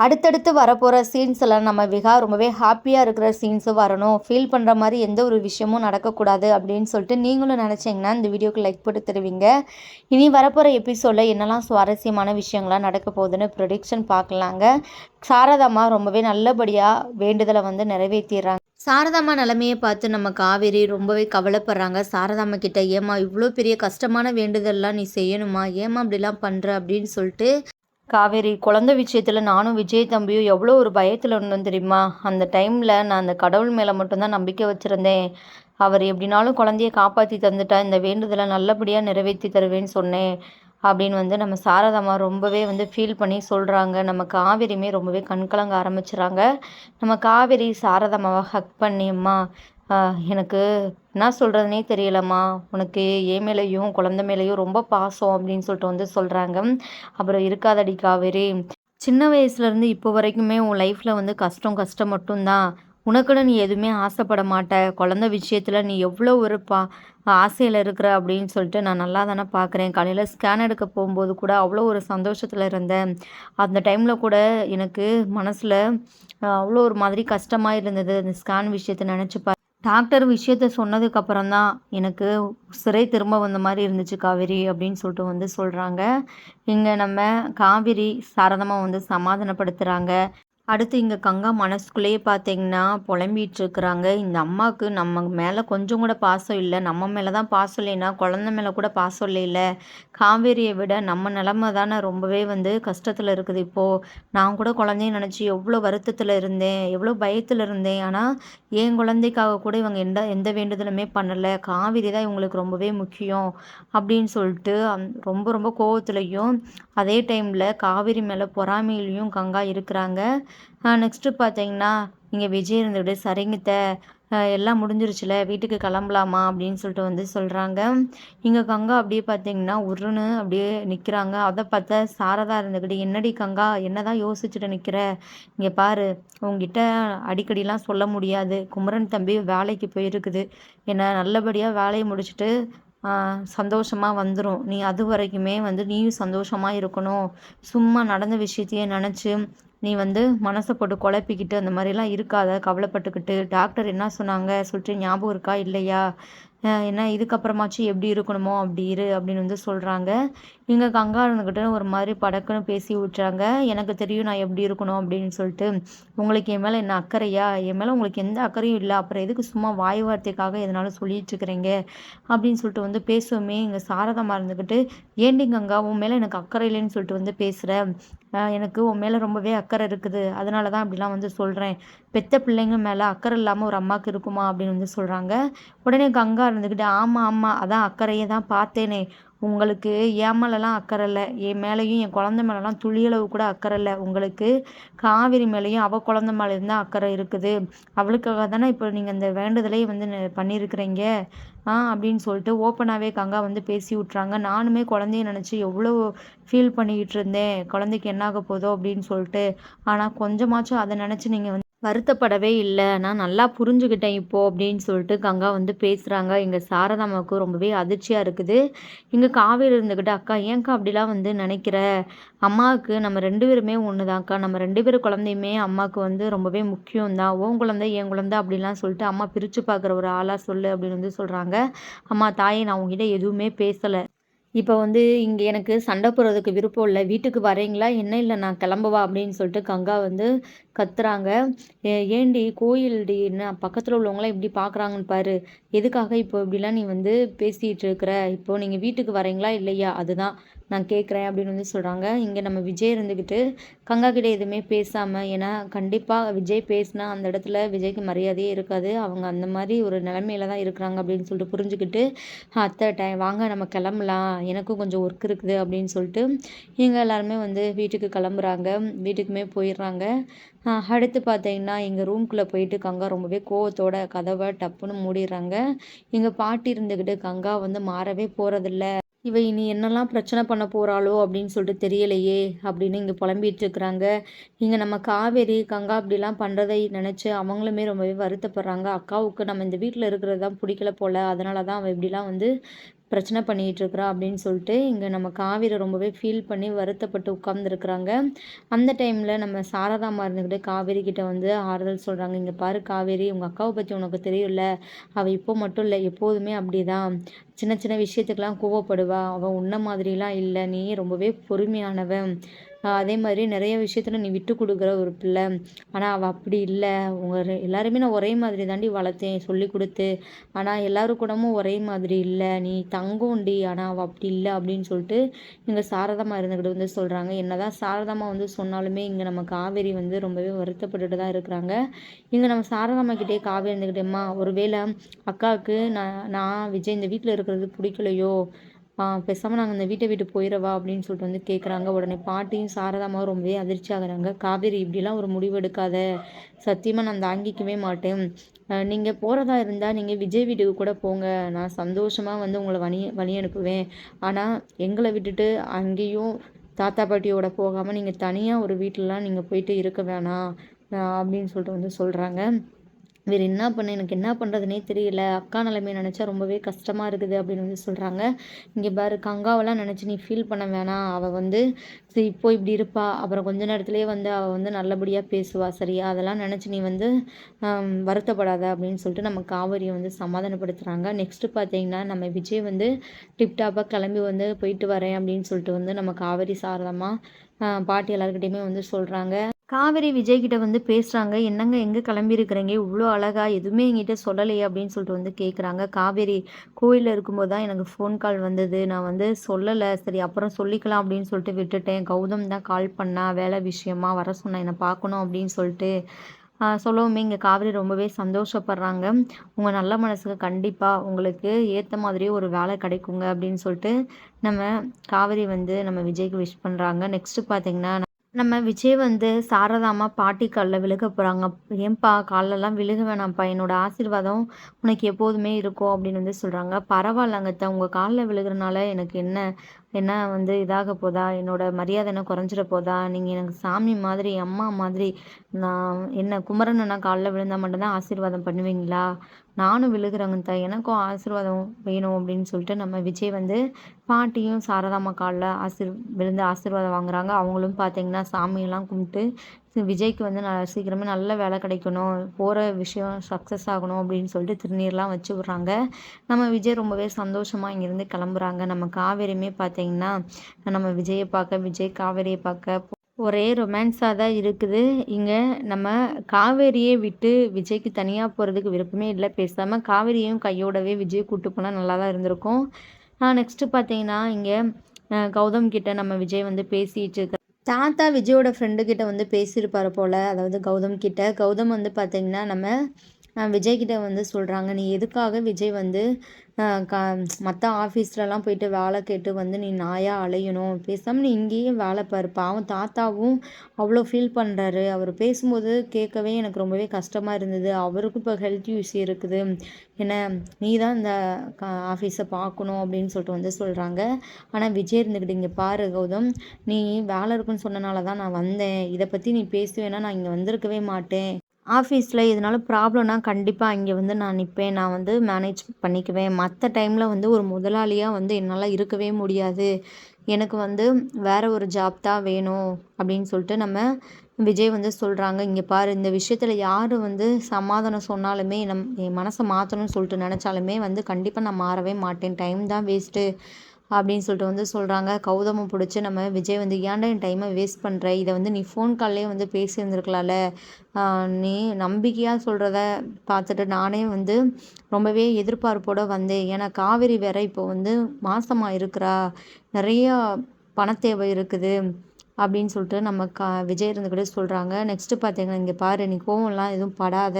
அடுத்தடுத்து வரப்போகிற சீன்ஸ் எல்லாம் நம்ம விகா ரொம்பவே ஹாப்பியாக இருக்கிற சீன்ஸும் வரணும். ஃபீல் பண்ணுற மாதிரி எந்த ஒரு விஷயமும் நடக்கக்கூடாது அப்படின்னு சொல்லிட்டு நீங்களும் நினச்சிங்கன்னா இந்த வீடியோக்கு லைக் போட்டு தருவீங்க. இனி வரப்போகிற எபிசோடில் என்னெல்லாம் சுவாரஸ்யமான விஷயங்கள்லாம் நடக்க போகுதுன்னு ப்ரொடிக்ஷன் பார்க்கலாங்க. சாரதாமா ரொம்பவே நல்லபடியாக வேண்டுதலை வந்து நிறைவேற்றிடுறாங்க சாரதாம்மா நிலைமையை பார்த்து நம்ம காவேரி ரொம்பவே கவலைப்படுறாங்க. சாரதாம்மா கிட்ட ஏமா இவ்வளோ பெரிய கஷ்டமான வேண்டுதல்லாம் நீ செய்யணுமா? ஏமா அப்படிலாம் பண்ணுற அப்படின்னு சொல்லிட்டு காவேரி குழந்தை விஷயத்தில் நானும் விஜய் தம்பியும் எவ்வளோ ஒரு பயத்தில் இருந்தோம் தெரியுமா? அந்த டைமில் நான் அந்த கடவுள் மேலே மட்டும்தான் நம்பிக்கை வச்சுருந்தேன். அவர் எப்படினாலும் குழந்தைய காப்பாற்றி தந்துட்டா இந்த வேண்டுதலை நல்லபடியாக நிறைவேற்றி தருவேன்னு சொன்னேன். அப்படின்னு வந்து நம்ம சாரதாமா ரொம்பவே வந்து ஃபீல் பண்ணி சொல்கிறாங்க நம்ம காவேரியுமே ரொம்பவே கண்கலங்க ஆரம்பிச்சுறாங்க. நம்ம காவேரி சாரதாம்மாவை ஹக் பண்ணியம்மா எனக்கு என்ன சொல்கிறதுனே தெரியலம்மா. உனக்கு ஏ மேலேயும் குழந்த மேலேயும் ரொம்ப பாசம் அப்படின்னு சொல்லிட்டு வந்து சொல்கிறாங்க அப்புறம் இருக்காதடி காவேரி. சின்ன வயசுலேருந்து இப்போ வரைக்குமே உன் லைஃப்பில் வந்து கஷ்டம் கஷ்டம் மட்டும்தான். உனக்குன்னு நீ எதுவுமே ஆசைப்பட மாட்ட. குழந்த விஷயத்தில் நீ எவ்வளோ ஒரு பா ஆசையில் இருக்கிற அப்படின்னு சொல்லிட்டு நான் நல்லா தானே பார்க்குறேன் காலையில் ஸ்கேன் எடுக்க போகும்போது கூட அவ்வளோ ஒரு சந்தோஷத்தில் இருந்தேன். அந்த டைமில் கூட எனக்கு மனசில் அவ்வளோ ஒரு மாதிரி கஷ்டமாக இருந்தது. அந்த ஸ்கேன் விஷயத்தை நினச்சி பா டாக்டர் விஷயத்த சொன்னதுக்கப்புறம் தான் எனக்கு சிறை திரும்ப வந்த மாதிரி இருந்துச்சு காவேரி அப்படின்னு சொல்லிட்டு வந்து சொல்கிறாங்க இங்கே நம்ம காவேரி சாரதமாக வந்து சமாதானப்படுத்துகிறாங்க அடுத்து இங்கே கங்கா மனசுக்குள்ளேயே பார்த்தீங்கன்னா புலம்பிகிட்டு இருக்கிறாங்க இந்த அம்மாவுக்கு நம்ம மேலே கொஞ்சம் கூட பாசம் இல்லை. நம்ம மேலே தான் பாசம் இல்லைன்னா குழந்த மேலே கூட பாசம் இல்லைல்ல காவேரியை விட நம்ம நிலமை தானே ரொம்பவே வந்து கஷ்டத்தில் இருக்குது. இப்போது நான் கூட குழந்தைய நினச்சி எவ்வளோ வருத்தத்தில் இருந்தேன் எவ்வளோ பயத்தில் இருந்தேன். ஆனால் என் குழந்தைக்காக கூட இவங்க எந்த எந்த வேண்டுதலுமே பண்ணலை. காவேரி தான் இவங்களுக்கு ரொம்பவே முக்கியம் அப்படின்னு சொல்லிட்டு ரொம்ப ரொம்ப கோவத்துலையும் அதே டைமில் காவேரி மேலே பொறாமையிலையும் கங்கா இருக்கிறாங்க. நெக்ஸ்ட்டு பார்த்தீங்கன்னா இங்கே விஜய் இருந்துக்கிட்டு சரிங்கத்த எல்லாம் முடிஞ்சிருச்சுல வீட்டுக்கு கிளம்பலாமா அப்படின்னு சொல்லிட்டு வந்து சொல்கிறாங்க இங்கே கங்கா அப்படியே பார்த்தீங்கன்னா உருன்னு அப்படியே நிற்கிறாங்க அதை பார்த்தா சாரதா இருந்துக்கிட்டு என்னடி கங்கா என்னதான் யோசிச்சுட்டு நிற்கிற இங்கே பாரு உங்ககிட்ட அடிக்கடிலாம் சொல்ல முடியாது. குமரன் தம்பி வேலைக்கு போயிருக்குது. என்ன நல்லபடியாக வேலையை முடிச்சுட்டு சந்தோஷமாக வந்துடும் நீ அது வரைக்குமே வந்து நீயும் சந்தோஷமாக இருக்கணும். சும்மா நடந்த விஷயத்தையே நினச்சி நீ வந்து மனசை போட்டு குழப்பிக்கிட்டு அந்த மாதிரிலாம் இருக்காத. கவலைப்பட்டுக்கிட்டு. டாக்டர் என்ன சொன்னாங்க? சொல்லிட்டு ஞாபகம் இருக்கா? இல்லையா? என்ன? இதுக்கப்புறமாச்சும் எப்படி இருக்கணுமோ? அப்படி இரு அப்படின்னு வந்து சொல்கிறாங்க இங்கே கங்கா ஒரு மாதிரி படக்குன்னு பேசி விட்றாங்க எனக்கு தெரியும் நான் எப்படி இருக்கணும் அப்படின்னு சொல்லிட்டு. உங்களுக்கு என் மேலே என்ன அக்கறையா? என் மேலே உங்களுக்கு எந்த அக்கறையும் இல்லை. அப்புறம் எதுக்கு சும்மா வாய் வார்த்தைக்காக எதனாலும் சொல்லிட்டு இருக்கிறீங்க? அப்படின்னு சொல்லிட்டு வந்து பேசுவோமே. இங்கே சாரதமாக இருந்துக்கிட்டு ஏண்டி கங்கா உன் மேலே எனக்கு அக்கறை இல்லைன்னு சொல்லிட்டு வந்து பேசுகிறேன் எனக்கு உன் மேலே ரொம்பவே அக்கறை இருக்குது. அதனால தான் அப்படிலாம் வந்து சொல்கிறேன் பெத்த பிள்ளைங்க மேலே அக்கறை இல்லாமல் ஒரு அம்மாவுக்கு இருக்குமா? அப்படின்னு வந்து சொல்கிறாங்க உடனே கங்கா இருந்துக்கிட்டு ஆமாம் ஆமாம் அதான் அக்கறையை தான் பார்த்தேனே. உங்களுக்கு என் மேலெலாம் அக்கறை இல்லை என் மேலேயும் என் குழந்த மேலெலாம் துளியளவு கூட அக்கறை இல்லை உங்களுக்கு காவிரி மேலேயும் அவள் குழந்த மேலே இருந்தால் அக்கறை இருக்குது. அவளுக்காக தானே இப்போ நீங்கள் இந்த வேண்டுதலையே வந்து பண்ணியிருக்கிறீங்க ஆ அப்படின்னு சொல்லிட்டு ஓப்பனாகவே கங்கா வந்து பேசி விட்றாங்க நானுமே குழந்தைய நினச்சி எவ்வளோ ஃபீல் பண்ணிக்கிட்டு இருந்தேன். குழந்தைக்கு என்னாக போதோ அப்படின்னு சொல்லிட்டு. ஆனால் கொஞ்சமாச்சும் அதை நினச்சி நீங்கள் வந்து வருத்தப்படவே இல்லை. நான் நல்லா புரிஞ்சுக்கிட்டேன் இப்போது அப்படின்னு சொல்லிட்டு கங்கா வந்து பேசுகிறாங்க எங்கள் சாரதாமாவுக்கு ரொம்பவே அதிர்ச்சியாக இருக்குது. இங்கே காவேரி இருந்துக்கிட்டு அக்கா ஏங்க்கா அப்படிலாம் வந்து நினைக்கிற? அம்மாவுக்கு நம்ம ரெண்டு பேருமே ஒன்று தான்க்கா நம்ம ரெண்டு பேர் குழந்தையுமே அம்மாவுக்கு வந்து ரொம்பவே முக்கியம் தான் ஓன் குழந்தை என் குழந்தை அப்படிலாம் சொல்லிட்டு அம்மா பிரித்து பார்க்குற ஒரு ஆளாக சொல்லு அப்படின்னு வந்து சொல்கிறாங்க அம்மா தாயை நான் உங்ககிட்ட எதுவுமே பேசலை. இப்போ வந்து இங்கே எனக்கு சண்டை போடுறதுக்கு விருப்பம் இல்லை. வீட்டுக்கு வரீங்களா என்ன இல்லை நான் கிளம்பவா அப்படின்னு சொல்லிட்டு கங்கா வந்து கத்துறாங்க. ஏண்டி கோயில்டி? என்ன பக்கத்தில் உள்ளவங்களாம் இப்படி பார்க்குறாங்கன்னு பாரு. எதுக்காக இப்போ இப்படிலாம் நீ வந்து பேசிகிட்டு இருக்கிற? இப்போ நீங்கள் வீட்டுக்கு வரீங்களா இல்லையா? அதுதான். நான் கேட்குறேன் அப்படின்னு வந்து சொல்கிறாங்க இங்கே நம்ம விஜய் இருந்துக்கிட்டு கங்கா கிட்டே எதுவுமே பேசாமல் ஏன்னா கண்டிப்பாக விஜய் பேசினா அந்த இடத்துல விஜய்க்கு மரியாதையே இருக்காது. அவங்க அந்த மாதிரி ஒரு நிலமையில தான் இருக்கிறாங்க அப்படின்னு சொல்லிட்டு புரிஞ்சுக்கிட்டு அத்தை டைம் வாங்க நம்ம கிளம்பலாம். எனக்கும் கொஞ்சம் ஒர்க் இருக்குது அப்படின்னு சொல்லிட்டு இவங்க எல்லாருமே வந்து வீட்டுக்கு கிளம்புறாங்க. வீட்டுக்குமே போயிடுறாங்க. அடுத்து பார்த்தீங்கன்னா எங்கள் ரூம்குள்ளே போயிட்டு கங்கா ரொம்பவே கோவத்தோட கதவை டப்புன்னு மூடிடுறாங்க. எங்கள் பாட்டி இருந்துக்கிட்டு கங்கா வந்து மாறவே போகிறதில்ல இவ இனி என்னெல்லாம் பிரச்சனை பண்ண போகிறாளோ அப்படின்னு சொல்லிட்டு தெரியலையே அப்படின்னு இங்கே புலம்பிகிட்டு இருக்கிறாங்க. இங்கே நம்ம காவேரி கங்கா அப்படிலாம் பண்ணுறதை நினச்சி அவங்களுமே ரொம்பவே வருத்தப்படுறாங்க. அக்காவுக்கு நம்ம இந்த வீட்டில் இருக்கிறது தான் பிடிக்கல போல். அதனால தான் அவள் இப்படிலாம் வந்து பிரச்சனை பண்ணிகிட்டு இருக்கிறா அப்படின்னு சொல்லிட்டு இங்கே நம்ம காவேரி ரொம்பவே ஃபீல் பண்ணி வருத்தப்பட்டு உட்கார்ந்துருக்குறாங்க. அந்த டைமில் நம்ம சாரதாமா இருந்துக்கிட்டு காவேரி கிட்ட வந்து ஆறுதல் சொல்கிறாங்க இங்கே பாரு காவேரி உங்கள் அக்காவை பற்றி உனக்கு தெரியும்ல. அவள் இப்போ மட்டும் இல்லை எப்போதுமே அப்படி தான் சின்ன சின்ன விஷயத்துக்கெலாம் கோவப்படுவா. அவள் உன்ன மாதிரிலாம் இல்லை. நீ ரொம்பவே பொறுமையானவன் அதே மாதிரி நிறைய விஷயத்தில் நீ விட்டு கொடுக்குற ஒரு பிள்ளை. ஆனால் அவள் அப்படி இல்லை. உங்கள் எல்லாருமே நான் ஒரே மாதிரி தாண்டி வளர்த்தேன் சொல்லி கொடுத்து. ஆனால் எல்லோரும் கூடமும் ஒரே மாதிரி இல்லை. நீ தங்கோண்டி ஆனால் அவள் அப்படி இல்லை அப்படின்னு சொல்லிட்டு இங்கே சாரதாமா இருந்துக்கிட்டு வந்து சொல்கிறாங்க என்னதான் சாரதமாக வந்து சொன்னாலுமே இங்கே நம்ம காவேரி வந்து ரொம்பவே வருத்தப்பட்டுட்டு தான் இருக்கிறாங்க. இங்கே நம்ம சாரதம்மா கிட்டே காவேரி இருந்துக்கிட்டேம்மா ஒருவேளை அக்காவுக்கு நான் நான் விஜய் இந்த வீட்டில் இருக்கிறது பிடிக்கலையோ? பேசாமல் நாங்கள் இந்த வீட்டை விட்டு போயிடவா அப்படின்னு சொல்லிட்டு வந்து கேட்குறாங்க உடனே பாட்டியும் சாரதாமாவும் ரொம்பவே அதிர்ச்சி ஆகுறாங்க. காவேரி இப்படிலாம் ஒரு முடிவு எடுக்காத. சத்தியமாக நான் தாங்கிக்கவே மாட்டேன். நீங்கள் போகிறதா இருந்தால் நீங்கள் விஜய் வீட்டுக்கு கூட போங்க. நான் சந்தோஷமாக வந்து உங்களை வழி வழி அனுப்புவேன். ஆனால் எங்களை விட்டுட்டு அங்கேயும் தாத்தா பாட்டியோட போகாமல் நீங்கள் தனியாக ஒரு வீட்டிலலாம் நீங்கள் போயிட்டு இருக்க வேணாம் அப்படின்னு சொல்லிட்டு வந்து சொல்கிறாங்க வேறு என்ன பண்ண எனக்கு என்ன பண்ணுறதுனே தெரியல. அக்கா நிலைமையை நினச்சா ரொம்பவே கஷ்டமாக இருக்குது அப்படின்னு வந்து சொல்கிறாங்க இங்கே பாரு கங்காவெல்லாம் நினச்சி நீ ஃபீல் பண்ண வேணாம். அவள் வந்து சரி இப்போ இப்படி இருப்பா. அப்புறம் கொஞ்ச நேரத்துலேயே வந்து அவள் வந்து நல்லபடியாக பேசுவா. சரியா? அதெல்லாம் நினச்சி நீ வந்து வருத்தப்படாத அப்படின்னு சொல்லிட்டு நம்ம காவேரியை வந்து சமாதானப்படுத்துகிறாங்க நெக்ஸ்ட்டு பார்த்தீங்கன்னா நம்ம விஜய் வந்து டிப்டாப்பாக கிளம்பி வந்து போயிட்டு வரேன் அப்படின்னு சொல்லிட்டு வந்து நம்ம காவேரி சாரதமாக பாட்டி எல்லாருக்கிட்டையுமே வந்து சொல்கிறாங்க காவேரி விஜய்கிட்ட வந்து பேசுகிறாங்க என்னங்க எங்கே கிளம்பியிருக்கிறீங்க? இவ்வளோ அழகாக எதுவுமே எங்கிட்ட சொல்லலையே அப்படின்னு சொல்லிட்டு வந்து கேட்குறாங்க காவேரி கோயிலில் இருக்கும்போது தான் எனக்கு ஃபோன் கால் வந்தது. நான் வந்து சொல்லலை. சரி அப்புறம் சொல்லிக்கலாம் அப்படின்னு சொல்லிட்டு விட்டுட்டேன். கௌதம் தான் கால் பண்ணா வேலை விஷயமா வர சொன்னேன் என்னை பார்க்கணும் அப்படின்னு சொல்லிட்டு சொல்லவுமே இங்கே காவேரி ரொம்பவே சந்தோஷப்படுறாங்க. உங்கள் நல்ல மனசுக்கு கண்டிப்பாக உங்களுக்கு ஏற்ற மாதிரியே ஒரு வேலை கிடைக்குங்க அப்படின்னு சொல்லிட்டு நம்ம காவேரி வந்து நம்ம விஜய்க்கு விஷ் பண்ணுறாங்க நெக்ஸ்ட்டு பார்த்தீங்கன்னா நம்ம விஜய் வந்து சாரதாமா பாட்டி காலில் விழுக போகிறாங்க ஏன்பா காலெல்லாம் விழுக வேணாம்ப்பா. என்னோட ஆசீர்வாதம் உனக்கு எப்போதுமே இருக்கும் அப்படின்னு வந்து சொல்கிறாங்க பரவாயில்லங்கத்த உங்கள் காலில் விழுகிறனால எனக்கு என்ன என்ன வந்து இதாக போதா? என்னோட மரியாதை என்ன குறைஞ்சிட போதா? நீங்கள் எனக்கு சாமி மாதிரி அம்மா மாதிரி நான் என்ன குமரன் காலில் விழுந்தால் மட்டும்தான் ஆசீர்வாதம் பண்ணுவீங்களா? நானும் விழுகிறேங்க தான் எனக்கும் ஆசீர்வாதம் வேணும் அப்படின்னு சொல்லிட்டு நம்ம விஜய் வந்து பாட்டியும் சாரதாம்மா காலில் ஆசீர் விழுந்து ஆசீர்வாதம் வாங்குறாங்க. அவங்களும் பார்த்தீங்கன்னா சாமியெல்லாம் கும்பிட்டு விஜய்க்கு வந்து நான் சீக்கிரமே நல்ல வேலை கிடைக்கணும். போகிற விஷயம் சக்ஸஸ் ஆகணும் அப்படின்னு சொல்லிட்டு திருநீர்லாம் வச்சு விட்றாங்க. நம்ம விஜய் ரொம்பவே சந்தோஷமாக இங்கேருந்து கிளம்புறாங்க. நம்ம காவேரியுமே பார்த்தீங்கன்னா நம்ம விஜயை பார்க்க விஜய் காவேரியை பார்க்க ஒரே ரொமான்ஸாக தான் இருக்குது. இங்கே நம்ம காவேரியை விட்டு விஜய்க்கு தனியாக போகிறதுக்கு விருப்பமே இல்லை. பேசாமல் காவேரியும் கையோடவே விஜய் கூப்பிட்டு போனால் நல்லா தான் இருந்திருக்கும். நெக்ஸ்ட்டு பார்த்தீங்கன்னா இங்கே கௌதம் கிட்ட நம்ம விஜய் வந்து பேசிட்டு தாத்தா விஜயோட ஃப்ரெண்டுக்கிட்ட வந்து பேசியிருப்பார் போல். அதாவது கௌதம் கிட்ட. கௌதம் வந்து பார்த்திங்கன்னா நம்ம விஜய்கிட்ட வந்து சொல்கிறாங்க நீ எதுக்காக விஜய் வந்து க மற்ற ஆஃபீஸ்லலாம் போயிட்டு வேலை கேட்டு வந்து நீ நாயாக அலையணும்? பேசாமல் நீ இங்கேயே வேலை பாரு. பாவம் தாத்தாவும் அவ்வளோ ஃபீல் பண்ணுறாரு அவர் பேசும்போது கேட்கவே எனக்கு ரொம்பவே கஷ்டமாக இருந்தது. அவருக்கும் இப்போ ஹெல்த் இஷ்யூ இருக்குது. என்ன நீ தான் இந்த ஆஃபீஸை பார்க்கணும் அப்படின்னு சொல்லிட்டு வந்து சொல்கிறாங்க ஆனால் விஜய் இருந்துக்கிட்டு இங்கே பாரு கௌதம் நீ வேலை இருக்குன்னு சொன்னனால தான் நான் வந்தேன். இதை பற்றி நீ பேசுவேன்னா நான் இங்கே வந்திருக்கவே மாட்டேன். ஆஃபீஸில் எதனால ப்ராப்ளம்னா கண்டிப்பாக இங்கே வந்து நான் நிற்பேன் நான் வந்து மேனேஜ் பண்ணிக்குவேன். மற்ற டைமில் வந்து ஒரு முதலாளியாக வந்து என்னால் இருக்கவே முடியாது. எனக்கு வந்து வேறு ஒரு ஜாப் தான் வேணும் அப்படின்னு சொல்லிட்டு நம்ம விஜய் வந்து சொல்கிறாங்க இங்கே பாரு இந்த விஷயத்தில் யார் வந்து சமாதானம் சொன்னாலுமே நம் என் மனசை மாற்றணும்னு சொல்லிட்டு நினச்சாலுமே வந்து கண்டிப்பாக நான் மாறவே மாட்டேன். டைம் தான் வேஸ்ட்டு அப்படின்னு சொல்லிட்டு வந்து சொல்கிறாங்க கௌதமம் பிடிச்சி நம்ம விஜய் வந்து ஏன்டா என் டைமை வேஸ்ட் பண்ணுற இதை வந்து நீ ஃபோன் கால்லேயே வந்து பேசியிருந்துருக்கலாம்ல? நீ நம்பிக்கையாக சொல்கிறத பார்த்துட்டு நானே வந்து ரொம்பவே எதிர்பார்ப்போடு வந்தேன். ஏன்னா காவேரி வேற இப்போ வந்து மாசமாக இருக்கிறா. நிறையா பணத்தேவை இருக்குது. அப்படின்னு சொல்லிட்டு நம்ம கா விஜய் இருந்துக்கிட்டே சொல்கிறாங்க நெக்ஸ்ட்டு பார்த்தீங்கன்னா இங்கே பாரு நீ கோவம்லாம் எதுவும் படாத.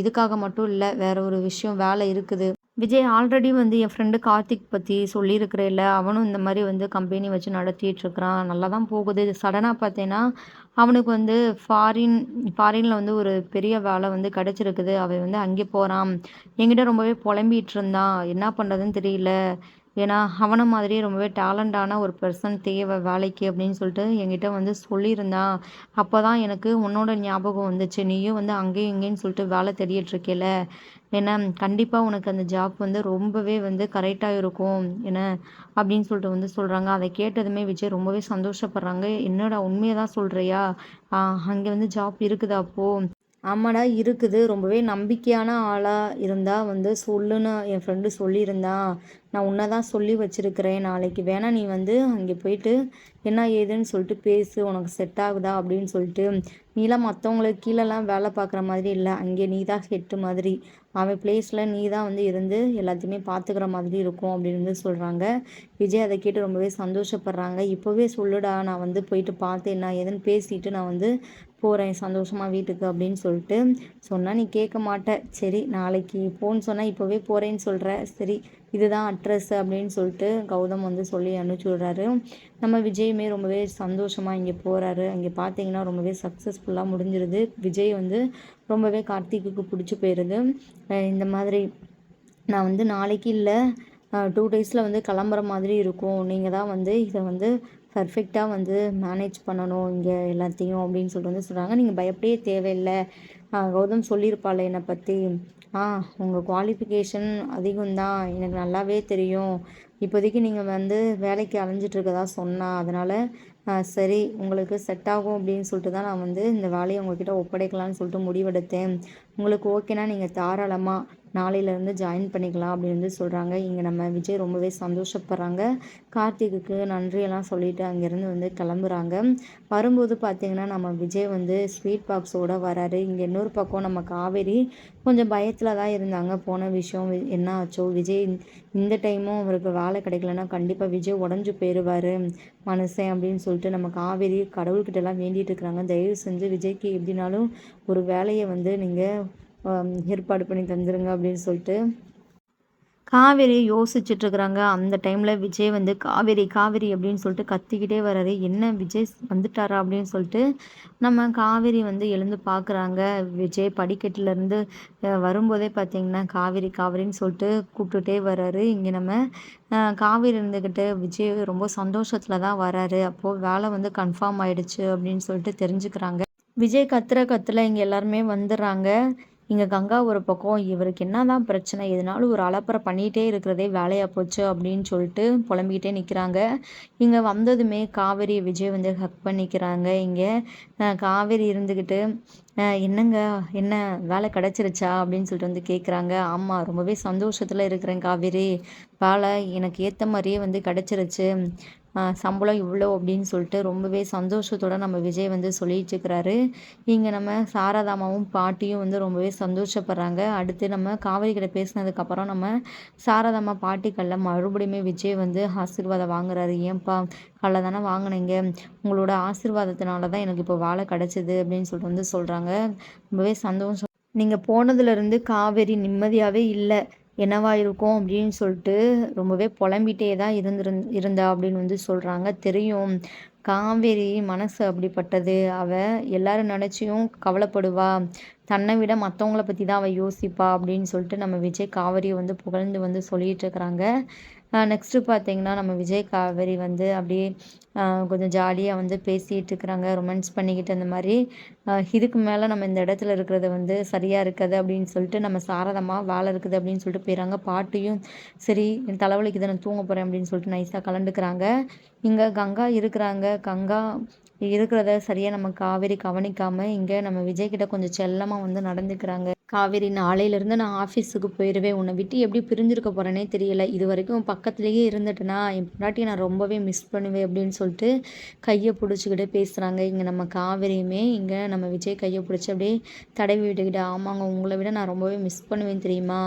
இதுக்காக மட்டும் இல்லை வேற ஒரு விஷயம் வேலை இருக்குது. விஜய் ஆல்ரெடி வந்து என் ஃப்ரெண்டு கார்த்திக் பற்றி சொல்லியிருக்கிறேன்ல அவனும் இந்த மாதிரி வந்து கம்பெனி வச்சு நடத்திட்டுருக்கிறான். நல்லா தான் போகுது சடனாக பார்த்தீங்கன்னா அவனுக்கு வந்து ஃபாரின் ஃபாரினில் வந்து ஒரு பெரிய வேலை வந்து கிடச்சிருக்குது. அவன் வந்து அங்கே போகிறான் என்கிட்ட ரொம்பவே புலம்பிகிட்டு இருந்தான் என்ன பண்ணுறதுன்னு தெரியல. ஏன்னா அவனை மாதிரியே ரொம்பவே டேலண்டான ஒரு பர்சன் தேவை வேலைக்கு அப்படின்னு சொல்லிட்டு என்கிட்ட வந்து சொல்லியிருந்தான். அப்போ தான் எனக்கு உன்னோட ஞாபகம் வந்துச்சு. நீயும் வந்து அங்கேயும் இங்கேயும் சொல்லிட்டு வேலை தேடிட்டு இருக்கேல ஏன்னா கண்டிப்பாக உனக்கு அந்த ஜாப் வந்து ரொம்பவே வந்து கரெக்டாக இருக்கும் என்ன? அப்படின்னு சொல்லிட்டு வந்து சொல்கிறாங்க அதை கேட்டதுமே விஜய் ரொம்பவே சந்தோஷப்படுறாங்க. என்னடா உண்மையை தான் சொல்கிறியா அங்கே வந்து ஜாப் இருக்குதா அப்போது ஆமாடா இருக்குது. ரொம்பவே நம்பிக்கையான ஆளாக இருந்தால் வந்து சொல்லுன்னு என் ஃப்ரெண்டு சொல்லியிருந்தான் நான் உன்னை தான் சொல்லி வச்சுருக்கிறேன் நாளைக்கு. வேணால் நீ வந்து அங்கே போயிட்டு என்ன ஏதுன்னு சொல்லிட்டு பேசு. உனக்கு செட் ஆகுதா அப்படின்னு சொல்லிட்டு. நீலாம் மற்றவங்களுக்கு கீழெல்லாம் வேலை பார்க்குற மாதிரி இல்லை. அங்கே நீ தான் ஹெட்டு மாதிரி. அவன் பிளேஸில் நீ தான் வந்து இருந்து எல்லாத்தையுமே பார்த்துக்கிற மாதிரி இருக்கும் அப்படின்னு வந்து சொல்கிறாங்க விஜய் அதை கேட்டு ரொம்பவே சந்தோஷப்படுறாங்க. இப்போவே சொல்லுடா நான் வந்து போயிட்டு பார்த்து என்ன ஏதுன்னு பேசிட்டு நான் வந்து போகிறேன் சந்தோஷமாக வீட்டுக்கு அப்படின்னு சொல்லிட்டு சொன்னால் நீ கேட்க மாட்ட. சரி நாளைக்கு போன்னு சொன்னால் இப்போவே போகிறேன்னு சொல்கிற சரி இதுதான் அட்ரஸ் அப்படின்னு சொல்லிட்டு கௌதம் வந்து சொல்லி அனுப்பிச்சி விடுறாரு. நம்ம விஜயுமே ரொம்பவே சந்தோஷமாக இங்கே போகிறாரு அங்கே பார்த்தீங்கன்னா ரொம்பவே சக்ஸஸ்ஃபுல்லாக முடிஞ்சிருது. விஜய் வந்து ரொம்பவே கார்த்திக்கு பிடிச்சி போயிடுது இந்த மாதிரி நான் வந்து நாளைக்கு இல்லை டூ டேஸில் வந்து கிளம்புற மாதிரி இருக்கும். நீங்கள் தான் வந்து இதை வந்து பர்ஃபெக்டாக வந்து மேனேஜ் பண்ணணும் இங்கே எல்லாத்தையும் அப்படின்னு சொல்லிட்டு வந்து சொல்கிறாங்க நீங்கள் பயப்படவே தேவையில்லை. கௌதம் சொல்லியிருப்பாள் என்னை பற்றி ஆ உங்கள் குவாலிஃபிகேஷன் அதிகம்தான். எனக்கு நல்லாவே தெரியும். இப்போதைக்கு நீங்கள் வந்து வேலைக்கு அலைஞ்சிட்ருக்கதா சொன்னா அதனால் சரி உங்களுக்கு செட் ஆகும் அப்படின்னு சொல்லிட்டு தான் நான் வந்து இந்த வேலையை உங்ககிட்ட ஒப்படைக்கலான்னு சொல்லிட்டு முடிவெடுத்தேன். உங்களுக்கு ஓகேனா நீங்கள் தாராளமாக நாளையிலேருந்து ஜாயின் பண்ணிக்கலாம் அப்படின்னு வந்து சொல்கிறாங்க இங்கே நம்ம விஜய் ரொம்பவே சந்தோஷப்படுறாங்க. கார்த்திக்குக்கு நன்றியெல்லாம் சொல்லிட்டு அங்கேருந்து வந்து கிளம்புறாங்க. வரும்போது பார்த்திங்கன்னா நம்ம விஜய் வந்து ஸ்வீட் பாக்ஸோடு வராரு. இங்கே இன்னொரு பக்கம் நம்ம காவேரி கொஞ்சம் பயத்தில் தான் இருந்தாங்க. போன விஷயம் என்ன ஆச்சோ? விஜய் இந்த டைமும் அவருக்கு வேலை கிடைக்கலன்னா கண்டிப்பாக விஜய் உடஞ்சி போயிடுவார் மனுஷன் அப்படின்னு சொல்லிட்டு நம்ம காவேரி கடவுள்கிட்டலாம் வேண்டிகிட்டு இருக்கிறாங்க. தயவு செஞ்சு விஜய்க்கு எப்படினாலும் ஒரு வேலையை வந்து நீங்கள் ஏற்பாடு பண்ணி தந்துருங்க அப்படின்னு சொல்லிட்டு. காவேரி யோசிச்சுட்ருக்குறாங்க. அந்த டைமில் விஜய் வந்து காவேரி காவேரி அப்படின்னு சொல்லிட்டு கத்திக்கிட்டே வர்றாரு என்ன விஜய் வந்துட்டாரா? அப்படின்னு சொல்லிட்டு நம்ம காவேரி வந்து எழுந்து பார்க்குறாங்க விஜய் படிக்கட்டிலேருந்து வரும்போதே பார்த்தீங்கன்னா காவேரி காவேரின்னு சொல்லிட்டு கூப்பிட்டுட்டே வர்றாரு இங்கே நம்ம காவேரி இருந்துக்கிட்டு விஜய் ரொம்ப சந்தோஷத்தில் தான் வராரு. அப்போது வேலை வந்து கன்ஃபார்ம் ஆயிடுச்சு அப்படின்னு சொல்லிட்டு தெரிஞ்சுக்கிறாங்க. விஜய் கத்துற கத்துல இங்கே எல்லாருமே வந்துடுறாங்க. இங்கே கங்கா ஒரு பக்கம் இவருக்கு என்ன தான் பிரச்சனை எதுனாலும் ஒரு அலப்பறை பண்ணிகிட்டே இருக்கிறதே வேலையாக போச்சு அப்படின்னு சொல்லிட்டு புலம்பிக்கிட்டே நிற்கிறாங்க இங்கே வந்ததுமே காவேரி விஜய் வந்து ஹக் பண்ணிக்கிறாங்க. இங்கே காவேரி இருந்துக்கிட்டு என்னங்க என்ன வேலை கிடச்சிருச்சா அப்படின்னு சொல்லிட்டு வந்து கேட்குறாங்க ஆமாம் ரொம்பவே சந்தோஷத்தில் இருக்கிறேன் காவேரி. வேலை எனக்கு ஏற்ற மாதிரியே வந்து கிடச்சிருச்சு. சம்பளம் இவ்வளோ அப்படின்னு சொல்லிட்டு ரொம்பவே சந்தோஷத்தோட நம்ம விஜய் வந்து சொல்லிட்டு இருக்கிறாரு இங்கே நம்ம சாரதாமாவும் பாட்டியும் வந்து ரொம்பவே சந்தோஷப்படுறாங்க. அடுத்து நம்ம காவிரி கிட்ட பேசினதுக்கப்புறம் நம்ம சாரதாமா பாட்டிக்கல்ல மறுபடியுமே விஜய் வந்து ஆசீர்வாதம் வாங்குறாரு. ஏன்பா கல்ல தானே வாங்கினீங்க? உங்களோட ஆசீர்வாதத்தினால தான் எனக்கு இப்போ வாழை கிடச்சிது அப்படின்னு சொல்லிட்டு வந்து சொல்கிறாங்க ரொம்பவே சந்தோஷம். நீங்கள் போனதுலேருந்து காவேரி நிம்மதியாகவே இல்லை. என்னவா இருக்கும் அப்படின்னு சொல்லிட்டு ரொம்பவே புலம்பிட்டே தான் இருந்திருந் இருந்தா அப்படின்னு வந்து சொல்கிறாங்க தெரியும். காவேரி மனசு அப்படிப்பட்டது. அவள் எல்லாரும் நினச்சியும் கவலைப்படுவா. தன்னை விட மற்றவங்கள பற்றி தான் அவள் யோசிப்பா அப்படின்னு சொல்லிட்டு நம்ம விஜய் காவேரியை வந்து புகழ்ந்து வந்து சொல்லிகிட்டு இருக்கிறாங்க. நெக்ஸ்ட்டு பார்த்தீங்கன்னா நம்ம விஜய் காவேரி வந்து அப்படியே கொஞ்சம் ஜாலியாக வந்து பேசிகிட்டு இருக்கிறாங்க ரொமான்ஸ் பண்ணிக்கிட்டு அந்த மாதிரி. இதுக்கு மேலே நம்ம இந்த இடத்துல இருக்கிறது வந்து சரியாக இருக்காது அப்படின்னு சொல்லிட்டு நம்ம சாரதமாக வேலை இருக்குது அப்படின்னு சொல்லிட்டு போயிடறாங்க பாட்டியும் சரி என் தலைவலிக்கு நான் தூங்க போகிறேன் அப்படின்னு சொல்லிட்டு நைஸாக கலந்துக்கிறாங்க. இங்கே கங்கா இருக்கிறாங்க. கங்கா இருக்கிறத சரியாக நம்ம காவேரி கவனிக்காமல் இங்கே நம்ம விஜய்கிட்ட கொஞ்சம் செல்லமாக வந்து நடந்துக்கிறாங்க. காவேரி நாளையிலேருந்து நான் ஆஃபீஸுக்கு போயிடுவேன் உன்னை விட்டு எப்படி பிரிஞ்சிருக்க போகிறேனே தெரியல. இது வரைக்கும் பக்கத்துலேயே இருந்துட்டேனா? என் பொண்டாட்டியை நான் ரொம்பவே மிஸ் பண்ணுவேன் அப்படின்னு சொல்லிட்டு கையை பிடிச்சிக்கிட்டு பேசுகிறாங்க இங்கே நம்ம காவேரியுமே இங்கே நம்ம விஜய் கையை பிடிச்சி அப்படியே தடவி விட்டுக்கிட்டு ஆமாங்க உங்களை விட நான் ரொம்பவே மிஸ் பண்ணுவேன் தெரியுமா?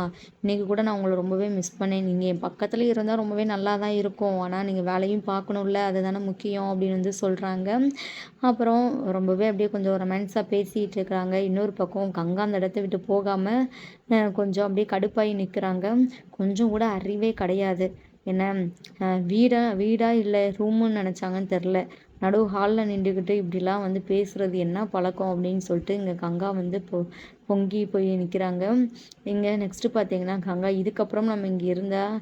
இன்றைக்கி கூட நான் உங்களை ரொம்பவே மிஸ் பண்ணேன். நீங்கள் என் பக்கத்தில் இருந்தால் ரொம்பவே நல்லா தான் இருக்கும். ஆனால் நீங்கள் வேலையும் பார்க்கணும்ல அதுதானே முக்கியம் அப்படின்னு வந்து சொல்கிறாங்க அப்புறம் ரொம்பவே அப்படியே கொஞ்சம் ரொமான்ஸாக பேசிகிட்டு இருக்கிறாங்க இன்னொரு பக்கம் கங்கா அந்த இடத்த விட்டு போ போகாமல் கொஞ்சம் அப்படியே கடுப்பாகி நிற்கிறாங்க கொஞ்சம் கூட அறிவே கிடையாது. என்ன வீடா வீடா இல்லை ரூமுன்னு நினச்சாங்கன்னு தெரில நடு ஹாலில் நின்றுக்கிட்டு இப்படிலாம் வந்து பேசுகிறது என்ன பழக்கம் அப்படின்னு சொல்லிட்டு இங்கே கங்கா வந்து பொ பொங்கி போய் நிற்கிறாங்க இங்கே நெக்ஸ்ட்டு பார்த்தீங்கன்னா கங்கா இதுக்கப்புறம் நம்ம இங்கே இருந்தால்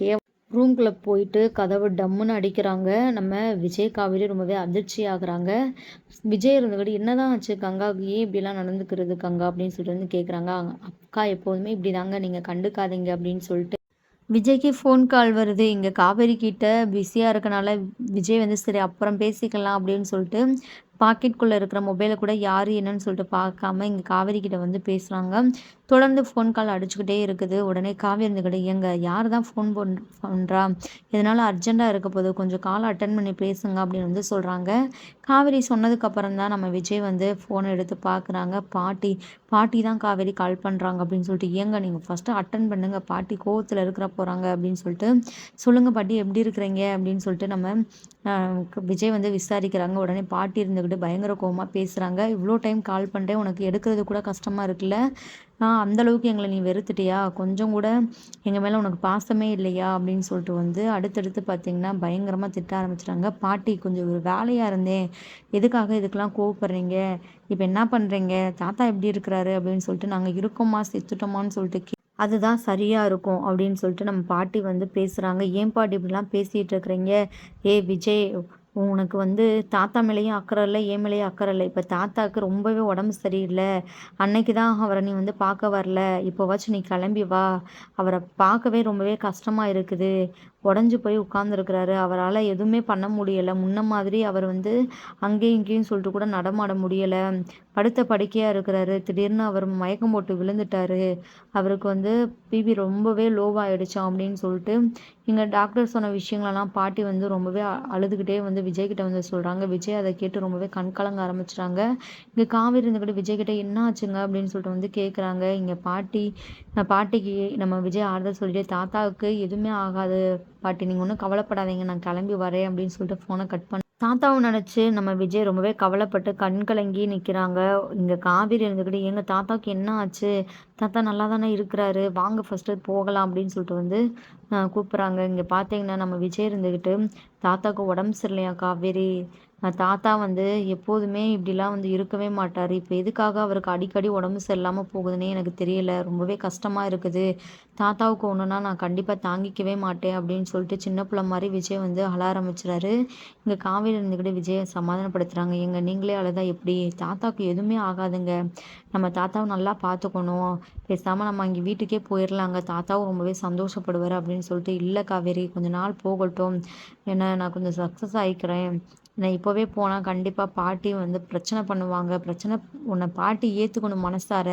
கே ரூம்குள்ளே போயிட்டு கதவு டம்முன்னு அடிக்கிறாங்க. நம்ம விஜய் காவேரி ரொம்பவே அதிர்ச்சி ஆகுறாங்க. விஜய் இருந்தபடி என்னதான் ஆச்சு? கங்காவுக்கு ஏன் இப்படிலாம் நடந்துக்கிறது கங்கா அப்படின்னு சொல்லிட்டு வந்து கேட்குறாங்க அக்கா எப்போதுமே இப்படி தாங்க நீங்கள் கண்டுக்காதீங்க அப்படின்னு சொல்லிட்டு விஜய்க்கு ஃபோன் கால் வருது. இங்கே காவேரி கிட்ட பிஸியாக இருக்கனால விஜய் வந்து சரி அப்புறம் பேசிக்கலாம் அப்படின்னு சொல்லிட்டு பாக்கெட்குள்ளே இருக்கிற மொபைலை கூட யார் என்னன்னு சொல்லிட்டு பார்க்காம இங்கே காவேரி கிட்ட வந்து பேசுகிறாங்க தொடர்ந்து ஃபோன் கால் அடிச்சுக்கிட்டே இருக்குது. உடனே காவேரி இருந்துக்கிட்டு எங்க யார் தான் ஃபோன் பண் பண்ணுறா இதனால் அர்ஜெண்ட்டாக இருக்க போது கொஞ்சம் கால் அட்டன் பண்ணி பேசுங்க அப்படின்னு வந்து சொல்கிறாங்க காவேரி சொன்னதுக்கப்புறம் தான் நம்ம விஜய் வந்து ஃபோனை எடுத்து பார்க்குறாங்க பாட்டி பாட்டி தான் காவேரி கால் பண்ணுறாங்க அப்படின்னு சொல்லிட்டு ஏங்க நீங்கள் ஃபஸ்ட்டு அட்டன் பண்ணுங்கள் பாட்டி கோவத்தில் இருக்கிற போகிறாங்க அப்படின்னு சொல்லிட்டு சொல்லுங்கள் பாட்டி எப்படி இருக்கிறீங்க? அப்படின்னு சொல்லிட்டு நம்ம விஜய் வந்து விசாரிக்கிறாங்க. உடனே பாட்டி இருந்துக்கிட்டு பயங்கர கோவமாக பேசுகிறாங்க இவ்வளோ டைம் கால் பண்ணுறேன் உனக்கு எடுக்கிறது கூட கஷ்டமாக இருக்குல்ல. நான் அந்தளவுக்கு எங்களை நீ வெறுத்துட்டியா? கொஞ்சம் கூட எங்கள் மேலே உனக்கு பாசமே இல்லையா? அப்படின்னு சொல்லிட்டு வந்து அடுத்தடுத்து பார்த்திங்கன்னா பயங்கரமாக திட்ட ஆரம்பிச்சிட்டாங்க. பாட்டி கொஞ்சம் ஒரு வேலையாக இருந்தேன் எதுக்காக இதுக்கெல்லாம் கோவப்படுறீங்க? இப்போ என்ன பண்ணுறீங்க தாத்தா எப்படி இருக்கிறாரு? அப்படின்னு சொல்லிட்டு நாங்கள் இருக்கோமா செத்துட்டோமான்னு சொல்லிட்டு அதுதான் சரியாக இருக்கும் அப்படின்னு சொல்லிட்டு நம்ம பாட்டி வந்து பேசுகிறாங்க ஏன் பாட்டி இப்படிலாம் பேசிகிட்டு இருக்கிறீங்க? ஏ விஜய் உனக்கு வந்து தாத்தா மேலேயும் அக்கறை இல்லை என் மேலேயும் அக்கறை இல்லை. இப்போ தாத்தாவுக்கு ரொம்பவே உடம்பு சரியில்லை. அன்னைக்கு தான் அவரை நீ வந்து பார்க்க வரல. இப்போவாச்சும் நீ கிளம்பி வா. அவரை பார்க்கவே ரொம்பவே கஷ்டமாக இருக்குது. உடஞ்சி போய் உட்கார்ந்துருக்கிறாரு. அவரால் எதுவுமே பண்ண முடியலை. முன்ன மாதிரி அவர் வந்து அங்கேயும் இங்கேயும் சொல்லிட்டு கூட நடமாட முடியலை. படுத்த படுக்கையாக இருக்கிறாரு. திடீர்னு அவர் மயக்கம் போட்டு விழுந்துட்டாரு. அவருக்கு வந்து பிபி ரொம்பவே லோவாகிடுச்சான் அப்படின்னு சொல்லிட்டு இங்கே டாக்டர் சொன்ன விஷயங்களெல்லாம் பாட்டி வந்து ரொம்பவே அழுதுகிட்டே வந்து விஜய்கிட்ட வந்து சொல்கிறாங்க விஜய் அதை கேட்டு ரொம்பவே கண்கலங்க ஆரம்பிச்சிட்டாங்க. இங்கே காவேரி இருந்துக்கிட்டு விஜய்கிட்ட என்ன ஆச்சுங்க அப்படின்னு சொல்லிட்டு வந்து கேட்குறாங்க இங்கே பாட்டி பாட்டிக்கு நம்ம விஜய் ஆறுதல் சொல்லிட்டு தாத்தாவுக்கு எதுவுமே ஆகாது. பாட்டி நீங்கள் ஒன்றும் கவலைப்படாதீங்க நான் கிளம்பி வரேன் அப்படின்னு சொல்லிட்டு ஃபோனை கட் பண்ண தாத்தாவை நினச்சி நம்ம விஜய் ரொம்பவே கவலைப்பட்டு கண் கலங்கி நிற்கிறாங்க இங்கே காவிரி இருந்துக்கிட்டு எங்கள் தாத்தாவுக்கு என்ன ஆச்சு? தாத்தா நல்லா தானே இருக்கிறாரு. வாங்க ஃபஸ்ட்டு போகலாம் அப்படின்னு சொல்லிட்டு வந்து கூப்பிட்றாங்க. இங்கே பார்த்தீங்கன்னா நம்ம விஜய் இருந்துக்கிட்டு தாத்தாவுக்கு உடம்பு சரியில்லையா காவேரி? தாத்தா வந்து எப்போதுமே இப்படிலாம் வந்து இருக்கவே மாட்டார். இப்போ எதுக்காக அவருக்கு அடிக்கடி உடம்பு சரியில்லாமல் போகுதுன்னே எனக்கு தெரியல. ரொம்பவே கஷ்டமாக இருக்குது. தாத்தாவுக்கு ஒன்றுனா நான் கண்டிப்பாக தாங்கிக்கவே மாட்டேன் அப்படின்னு சொல்லிட்டு சின்ன பிள்ளை மாதிரி விஜய் வந்து அழ ஆரம்பிச்சிடாரு இங்கே காவேரி இருந்துக்கிட்டு விஜயை சமாதானப்படுத்துகிறாங்க எங்கள் நீங்களே அழுதா எப்படி? தாத்தாவுக்கு எதுவுமே ஆகாதுங்க. நம்ம தாத்தாவை நல்லா பார்த்துக்கணும். பேசாமல் நம்ம அங்கே வீட்டுக்கே போயிடலாங்க தாத்தாவும் ரொம்பவே சந்தோஷப்படுவார் அப்படின்னு சொல்லிட்டு இல்லை காவேரி கொஞ்ச நாள் போகட்டும். ஏன்னா நான் கொஞ்சம் சக்ஸஸ் ஆகிக்கிறேன் நான் இப்போவே போனால் கண்டிப்பாக பாட்டி வந்து பிரச்சனை பண்ணுவாங்க. பிரச்சனை உன்னை பாட்டி ஏற்றுக்கணும் மனசார.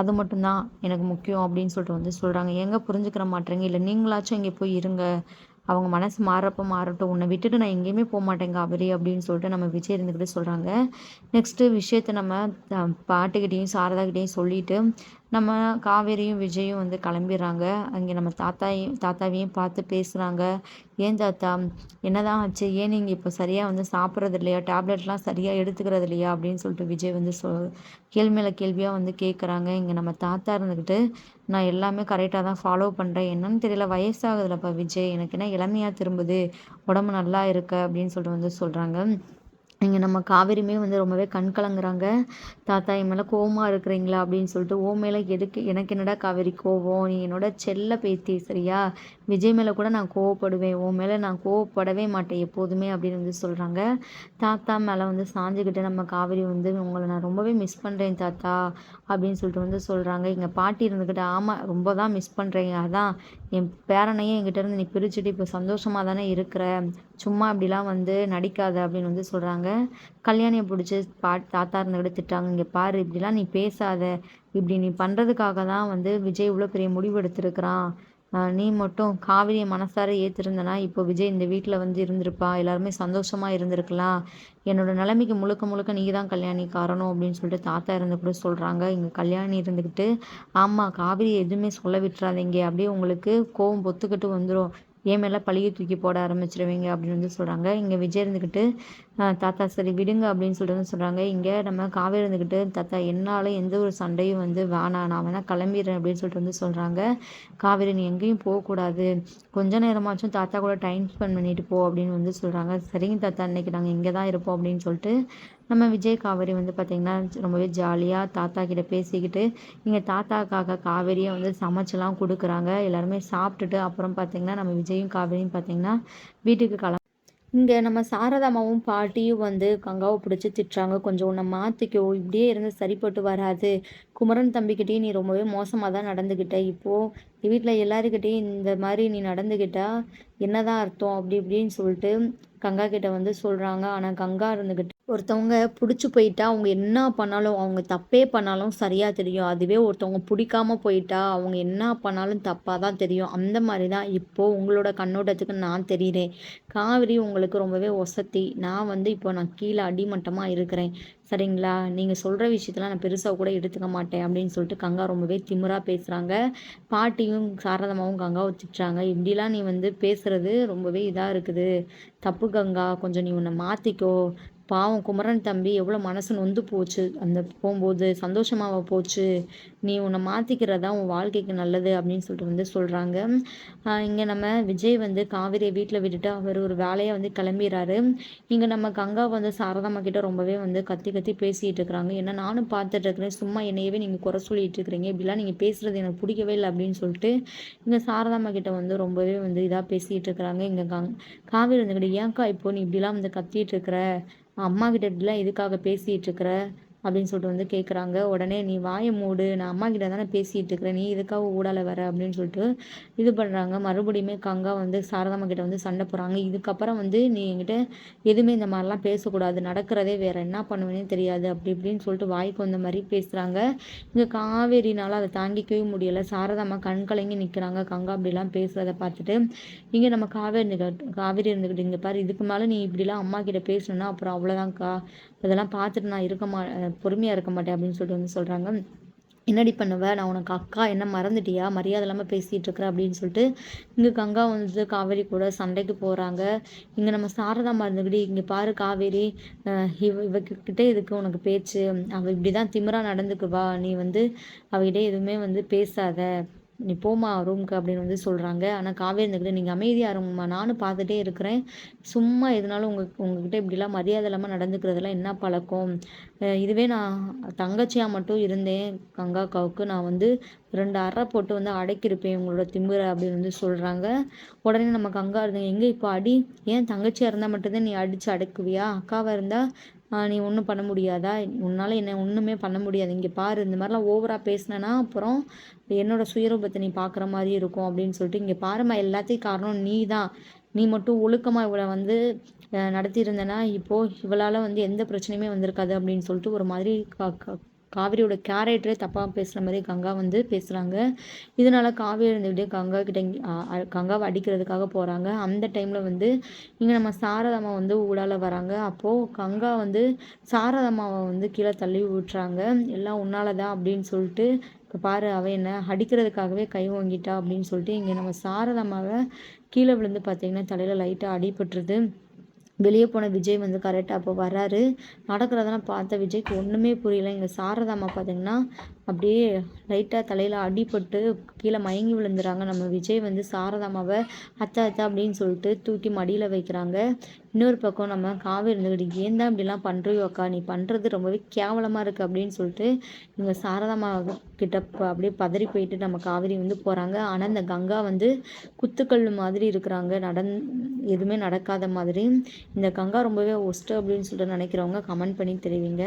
அது மட்டும்தான் எனக்கு முக்கியம் அப்படின்னு சொல்லிட்டு வந்து சொல்கிறாங்க எங்கே புரிஞ்சுக்கிற மாட்டேங்க இல்லை நீங்களாச்சும் இங்கே போய் இருங்க. அவங்க மனசு மாறப்போ மாறட்டும். உன்னை விட்டுட்டு நான் எங்கேயுமே போக மாட்டேங்க அவரே அப்படின்னு சொல்லிட்டு நம்ம விஜய் இருந்துக்கிட்டு சொல்கிறாங்க நெக்ஸ்ட்டு விஷயத்த நம்ம பாட்டுக்கிட்டேயும் சாரதாக்கிட்டேயும் சொல்லிவிட்டு நம்ம காவேரியும் விஜயும் வந்து கிளம்பிடுறாங்க. அங்கே நம்ம தாத்தாயும் தாத்தாவையும் பார்த்து பேசுகிறாங்க ஏன் தாத்தா? என்னதான் ஆச்சு? ஏன் நீங்கள் இப்போ சரியாக வந்து சாப்பிட்றது இல்லையா? டேப்லெட்லாம் சரியாக எடுத்துக்கிறது இல்லையா? அப்படின்னு சொல்லிட்டு விஜய் வந்து சொ கேள்வி மேலே கேள்வியாக வந்து கேட்குறாங்க இங்கே நம்ம தாத்தா இருந்துக்கிட்டு நான் எல்லாமே கரெக்டாக தான் ஃபாலோ பண்ணுறேன் என்னன்னு தெரியல. வயசாகுதுலப்பா விஜய். எனக்கு என்ன இளமையாக திரும்புது? உடம்பு நல்லா இருக்கு? அப்படின்னு சொல்லிட்டு வந்து சொல்கிறாங்க இங்கே நம்ம காவேரியுமே வந்து ரொம்பவே கண் கலங்குறாங்க. தாத்தா என் மேலே கோவமாக இருக்கிறீங்களா? அப்படின்னு சொல்லிட்டு ஓ மேலே எதுக்கு எனக்கு என்னடா காவேரி கோவம்? நீ என்னோட செல்ல பேத்தி சரியா? விஜய் மேலே கூட நான் கோவப்படுவேன். உன் மேலே நான் கோவப்படவே மாட்டேன் எப்போதுமே அப்படின்னு வந்து சொல்கிறாங்க தாத்தா மேலே வந்து சாஞ்சுக்கிட்டு நம்ம காவேரி வந்து உங்களை நான் ரொம்பவே மிஸ் பண்ணுறேன் தாத்தா அப்படின்னு சொல்லிட்டு வந்து சொல்கிறாங்க இங்கே பாட்டி இருந்துக்கிட்டு ஆமாம் ரொம்ப தான் மிஸ் பண்ணுறேங்க அதான் என் பேரனையும் என்கிட்டருந்து நீ பிரிச்சுட்டு இப்போ சந்தோஷமாக தானே இருக்கிற? சும்மா இப்படிலாம் வந்து நடிக்காத அப்படின்னு வந்து சொல்கிறாங்க கல்யாணியை பிடிச்சி பா தாத்தா இருந்துக்கிட்டு திட்டாங்க இங்கே பாரு இப்படிலாம் நீ பேசாத. இப்படி நீ பண்ணுறதுக்காக தான் வந்து விஜய் இவ்வளோ பெரிய முடிவு எடுத்திருக்கிறான். நீ மட்டும் காவிரியை மனசார ஏற்றிருந்தனா இப்போ விஜய் இந்த வீட்டில் வந்து இருந்திருப்பா எல்லாருமே சந்தோஷமாக இருந்திருக்கலாம் என்னோடய நிலைமைக்கு முழுக்க முழுக்க நீ தான் கல்யாணி காரணம் அப்படின்னு சொல்லிட்டு தாத்தா இருந்து கூட சொல்கிறாங்க இங்கே கல்யாணி இருந்துக்கிட்டு ஆமாம் காவிரி எதுவுமே சொல்ல விட்டுறாதீங்க. அப்படியே உங்களுக்கு கோவம் பொத்துக்கிட்டு வந்துடும் ஏன் மேலே பழியை தூக்கி போட ஆரம்பிச்சிருவீங்க அப்படின்னு வந்து சொல்கிறாங்க இங்கே விஜய் இருந்துக்கிட்டு தாத்தா சரி விடுங்க அப்படின்னு சொல்லிட்டு வந்து சொல்கிறாங்க இங்கே நம்ம காவேரி இருந்துக்கிட்டு தாத்தா என்னால் எந்த ஒரு சண்டையும் வந்து வேணாம் நான் வேணால் கிளம்பிடுறேன் அப்படின்னு சொல்லிட்டு வந்து சொல்கிறாங்க காவேரி நீ எங்கேயும் போகக்கூடாது கொஞ்ச நேரமாச்சும் தாத்தா கூட டைம் ஸ்பெண்ட் பண்ணிட்டு போ அப்படின்னு வந்து சொல்கிறாங்க சரிங்க தாத்தா இன்னைக்கு நாங்கள் இங்கே தான் இருப்போம் அப்படின்னு சொல்லிட்டு நம்ம விஜய் காவேரி வந்து பார்த்திங்கன்னா ரொம்பவே ஜாலியாக தாத்தா கிட்ட பேசிக்கிட்டு இங்கே தாத்தாக்காக காவேரியை வந்து சமைச்செல்லாம் கொடுக்குறாங்க. எல்லாருமே சாப்பிட்டுட்டு அப்புறம் பார்த்திங்கன்னா நம்ம விஜயும் காவேரியும் பார்த்திங்கன்னா வீட்டுக்கு கிளம்ப இங்கே நம்ம சாரதாமாவும் பாட்டியும் வந்து கங்காவை பிடிச்சி திட்டுறாங்க. கொஞ்சம் உன்னை மாற்றிக்கோ இப்படியே இருந்து சரிப்பட்டு வராது. குமரன் தம்பிக்கிட்டேயும் நீ ரொம்பவே மோசமாக தான் நடந்துக்கிட்ட இப்போது வீட்டில் எல்லாருக்கிட்டேயும் இந்த மாதிரி நீ நடந்துக்கிட்டா என்னதான் அர்த்தம்? அப்படி இப்படின்னு சொல்லிட்டு கங்கா கிட்ட வந்து சொல்கிறாங்க ஆனால் கங்கா இருந்துக்கிட்டு ஒருத்தவங்க பிடிச்சி போயிட்டா அவங்க என்ன பண்ணாலும் அவங்க தப்பே பண்ணாலும் சரியாக தெரியும். அதுவே ஒருத்தவங்க பிடிக்காம போயிட்டா அவங்க என்ன பண்ணாலும் தப்பாக தான் தெரியும். அந்த மாதிரி தான் இப்போது உங்களோட கண்ணோட்டத்துக்கு நான் தெரிகிறேன் காவிரி உங்களுக்கு ரொம்பவே ஒசத்தி. நான் வந்து இப்போ நான் கீழே அடிமட்டமாக இருக்கிறேன். சரிங்களா? நீங்கள் சொல்கிற விஷயத்தெல்லாம் நான் பெருசாக கூட எடுத்துக்க மாட்டேன் அப்படின்னு சொல்லிட்டு கங்கா ரொம்பவே திமுறாக பேசுகிறாங்க பாட்டியும் சாரதமாவும் கங்கா திட்டுறாங்க. இப்படிலாம் நீ வந்து பேசுகிறது ரொம்பவே இதாக இருக்குது. தப்பு கங்கா கொஞ்சம் நீ உன்னை மாற்றிக்கோ பாவம் குமரன் தம்பி எவ்வளோ மனசு நொந்து போச்சு. அந்த போகும்போது சந்தோஷமாக போச்சு. நீ உன்னை மாற்றிக்கிறதா உன் வாழ்க்கைக்கு நல்லது அப்படின்னு சொல்லிட்டு வந்து சொல்கிறாங்க இங்கே நம்ம விஜய் வந்து காவிரியை வீட்டில் விட்டுட்டு அவர் ஒரு வேலையை வந்து கிளம்பிடுறாரு இங்கே நம்ம கங்கா வந்து சாரதாம்மா கிட்ட ரொம்பவே வந்து கத்தி கத்தி பேசிகிட்டு இருக்கிறாங்க. ஏன்னா நானும் பார்த்துட்டு இருக்கிறேன். சும்மா என்னையவே நீங்கள் குறை சொல்லிட்டு இருக்கிறீங்க. இப்படிலாம் நீங்கள் பேசுகிறது எனக்கு பிடிக்கவே இல்லை அப்படின்னு சொல்லிட்டு இங்கே சாரதாம்மா கிட்ட வந்து ரொம்பவே வந்து இதாக பேசிகிட்டு இருக்கிறாங்க. இங்கே கங் காவிரி வந்துக்கிட்டு ஏன்க்கா இப்போ நீ இப்படிலாம் வந்து கத்திட்டு இருக்கிற? அம்மா கிட்ட இப்படிலாம் எதுக்காக பேசிகிட்டு இருக்கிற? அப்படின்னு சொல்லிட்டு வந்து கேட்குறாங்க உடனே நீ வாயை மூடு. நான் அம்மா கிட்ட தானே பேசிகிட்டு இருக்கிறேன். நீ இதுக்காக ஊடால வர? அப்படின்னு சொல்லிட்டு இது பண்ணுறாங்க மறுபடியுமே கங்கா வந்து சாரதாம்மா கிட்ட வந்து சண்டை போகிறாங்க இதுக்கப்புறம் வந்து நீ என்கிட்ட எதுவுமே இந்த மாதிரிலாம் பேசக்கூடாது. நடக்கிறதே வேற என்ன பண்ணுவேனே தெரியாது. அப்படி இப்படின்னு சொல்லிட்டு வாய்க்கு வந்த மாதிரி பேசுகிறாங்க இங்கே காவேரினால அதை தாங்கிக்கவே முடியலை. சாரதாம்மா கண் கலங்கி நிற்கிறாங்க கங்கா அப்படிலாம் பேசுகிறத பார்த்துட்டு இங்கே நம்ம காவேரி காவேரி இருந்துக்கிட்டு இங்கே பாரு. இதுக்கு மேலே நீ இப்படிலாம் அம்மா கிட்ட பேசணுன்னா அப்புறம் அவ்வளோதான்க்கா இதெல்லாம் பார்த்துட்டு நான் இருக்க மா பொறுமையாக இருக்க மாட்டேன் அப்படின்னு சொல்லிட்டு வந்து சொல்கிறாங்க என்னடி பண்ணுவ? நான் உனக்கு அக்கா என்ன மறந்துட்டியா? மரியாதை இல்லாமல் பேசிகிட்டு இருக்கிற அப்படின்னு சொல்லிட்டு இங்கே கங்கா வந்து காவேரி கூட சண்டைக்கு போகிறாங்க இங்கே நம்ம சாரதா மறந்துக்கிட்டு இங்கே பாரு காவேரி இவ இவகிட்ட இதுக்கு உனக்கு பேச்சு? அவள் இப்படி தான் திமிராக நடந்துக்குவா. நீ வந்து அவகிட்ட எதுவுமே வந்து பேசாத. நீ போமா ரூமுக்கு அப்படின்னு வந்து சொல்கிறாங்க ஆனால் காவேரி இருந்துக்கிட்டு நீங்கள் அமைதியாக இருங்கம்மா. நானும் பார்த்துட்டே இருக்கிறேன். சும்மா எதுனாலும் உங்கள் உங்ககிட்ட இப்படிலாம் மரியாதை இல்லாமல் நடந்துக்கிறதுலாம் என்ன பழக்கம்? இதுவே நான் தங்கச்சியாக மட்டும் இருந்தேன். கங்காக்காவுக்கு நான் வந்து ரெண்டு அறை போட்டு வந்து அடைக்கிருப்பேன். உங்களோட திம்புரை அப்படின்னு வந்து சொல்கிறாங்க உடனே நம்ம கங்கா இருந்தேன் எங்கே இப்போ அடி? ஏன் தங்கச்சியாக இருந்தால் மட்டும்தான் நீ அடித்து அடக்குவியா? அக்காவாக இருந்தால் நீ ஒன்றும் பண்ண முடியாதா? உன்னால் என்ன ஒன்றுமே பண்ண முடியாது. இங்கே பாரு இந்த மாதிரிலாம் ஓவராக பேசினேன்னா அப்புறம் என்னோட சுயரூபத்தை நீ பார்க்குற மாதிரி இருக்கும் அப்படின்னு சொல்லிட்டு இங்கே பாருமா எல்லாத்தையும் காரணம் நீ தான் நீ மட்டும் ஒழுக்கமாக இவளை வந்து நடத்தியிருந்தேன்னா இப்போது இவளால் வந்து எந்த பிரச்சனையுமே வந்திருக்காது அப்படின்னு சொல்லிட்டு ஒரு மாதிரி காவிரியோட கேரக்டரே தப்பாக பேசுகிற மாதிரி கங்கா வந்து பேசுகிறாங்க இதனால் காவிரி இருந்துக்கிட்டே கங்கா கிட்ட கங்காவை அடிக்கிறதுக்காக போகிறாங்க அந்த டைமில் வந்து இங்கே நம்ம சாரதம்மா வந்து ஊடால வராங்க. அப்போது கங்கா வந்து சாரதம்மாவை வந்து கீழே தள்ளி விட்டுறாங்க. எல்லாம் உன்னால தான் அப்படின்னு சொல்லிட்டு இப்போ பாரு அவள் என்ன அடிக்கிறதுக்காகவே கை வாங்கிட்டா அப்படின்னு சொல்லிட்டு இங்கே நம்ம சாரதம்மாவை கீழே விழுந்து பார்த்தீங்கன்னா தலையில் லைட்டாக அடிபட்டுருது. வெளியே போன விஜய் வந்து கரெக்டாக அப்போ வராரு. நடக்கிறதெல்லாம் பார்த்த விஜய்க்கு ஒன்றுமே புரியல. இங்கே சாரதாம்மா பார்த்தீங்கன்னா அப்படியே லைட்டாக தலையில் அடிபட்டு கீழே மயங்கி விழுந்துறாங்க. நம்ம விஜய் வந்து சாரதாமாவை அத்தா அத்தா அப்படின்னு சொல்லிட்டு தூக்கி மடியில் வைக்கிறாங்க. இன்னொரு பக்கம் நம்ம காவேரி இருந்துக்கிட்டு ஏன் தான் இப்படிலாம் பண்ணுறியோ அக்கா? நீ பண்ணுறது ரொம்பவே கேவலமாக இருக்குது அப்படின்னு சொல்லிட்டு இவங்க சாரதாமா கிட்ட அப்படியே பதறி போயிட்டு நம்ம காவேரி வந்து போகிறாங்க ஆனால் இந்த கங்கா வந்து குத்துக்கல் மாதிரி இருக்கிறாங்க. நடந் எதுவுமே நடக்காத மாதிரி. இந்த கங்கா ரொம்பவே ஒஸ்ட்டு அப்படின்னு சொல்லிட்டு நினைக்கிறவங்க கமெண்ட் பண்ணி தெரிவிங்க.